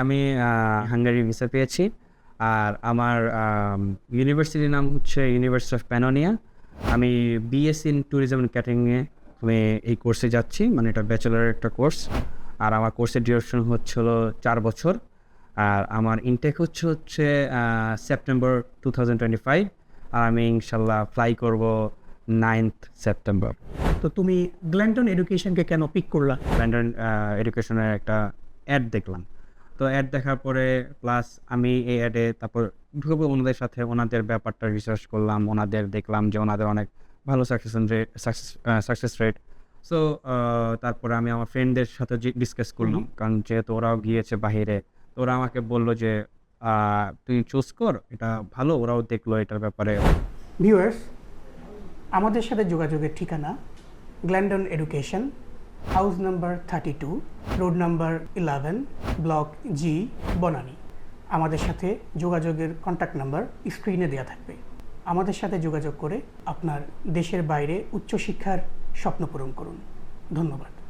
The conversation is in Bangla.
আমি হাঙ্গারি ভিসা পেয়েছি। আর আমার ইউনিভার্সিটির নাম হচ্ছে ইউনিভার্সিটি অফ প্যানোনিয়া আমি বিএসসি ইন ট্যুরিজম অ্যান্ড ক্যাটারিংয়ে আমি এই কোর্সে যাচ্ছি মানে এটা ব্যাচেলারের একটা কোর্স আর আমার কোর্সের ডিউরেশন হচ্ছিল চার বছর। আর আমার ইনটেক হচ্ছে হচ্ছে September two thousand twenty five আর আমি ইনশাল্লাহ ফ্লাই করব নাইনথ সেপ্টেম্বর তো তুমি গ্ল্যান্টন এডুকেশনকে কেন পিক করলা? লন্ডন এডুকেশনের একটা অ্যাড দেখলাম। তো অ্যাড দেখার পরে প্লাস আমি এই অ্যাডে তারপর ঢুকবো ওনাদের সাথে। ওনাদের ব্যাপারটা রিসার্চ করলাম ওনাদের দেখলাম যে ওনাদের অনেক ভালো success rate success success rate so তারপরে আমি আমার ফ্রেন্ডদের সাথে ডিসকাস করলাম। কারণ যেহেতু ওরাও গিয়েছে বাহিরে তো ওরা আমাকে বলল যে তুই চুজ কর এটা ভালো ওরাও দেখল এটার ব্যাপারে। ভিউয়ার্স আমাদের সাথে যোগাযোগের ঠিকানা Glandon education house number thirty two, road number eleven, block G, Banani. আমাদের সাথে যোগাযোগের কন্ট্যাক্ট নাম্বার স্ক্রিনে দেওয়া থাকবে। আমাদের সাথে যোগাযোগ করে আপনার দেশের বাইরে উচ্চশিক্ষার স্বপ্ন পূরণ করুন। ধন্যবাদ।